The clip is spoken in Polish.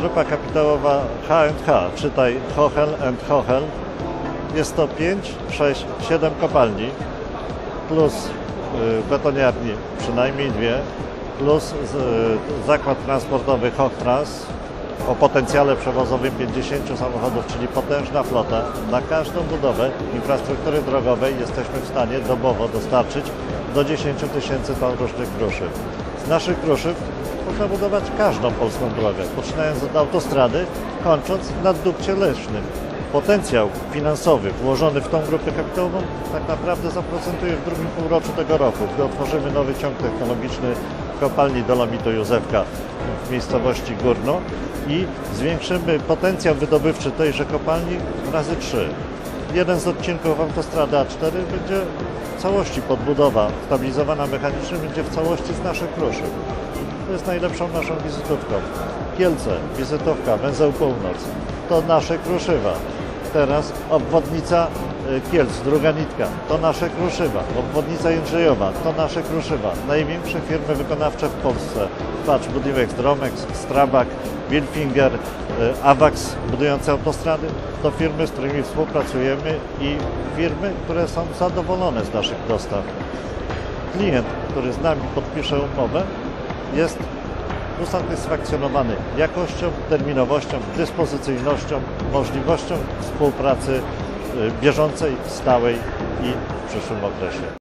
Grupa kapitałowa H&H, czytaj Hochel and Hochel. Jest to 5, 6, 7 kopalni plus y, betoniarni przynajmniej dwie, plus y, zakład transportowy Hochtrans o potencjale przewozowym 50 samochodów, czyli potężna flota. Na każdą budowę infrastruktury drogowej jesteśmy w stanie dobowo dostarczyć do 10 tysięcy ton różnych kruszyw. Z naszych kruszyw można budować każdą polską drogę, poczynając od autostrady, kończąc na dukcie leśnym. Potencjał finansowy włożony w tą grupę kapitałową tak naprawdę zaprocentuje w drugim półroczu tego roku, gdy otworzymy nowy ciąg technologiczny w kopalni Dolomitu Józefka w miejscowości Górno i zwiększymy potencjał wydobywczy tejże kopalni razy 3. Jeden z odcinków autostrady A4 będzie w całości podbudowa stabilizowana mechanicznie, będzie w całości z naszych kruszyw. Jest najlepszą naszą wizytówką. Kielce, wizytówka, węzeł północ. To nasze kruszywa. Teraz obwodnica y, Kielc, druga nitka. To nasze kruszywa. Obwodnica Jędrzejowa. To nasze kruszywa. Największe firmy wykonawcze w Polsce. Patrz, Budimex, Dromex, Strabag, Bilfinger, y, Avax budujące autostrady. To firmy, z którymi współpracujemy i firmy, które są zadowolone z naszych dostaw. Klient, który z nami podpisze umowę, jest usatysfakcjonowany jakością, terminowością, dyspozycyjnością, możliwością współpracy y, bieżącej, stałej i w przyszłym okresie.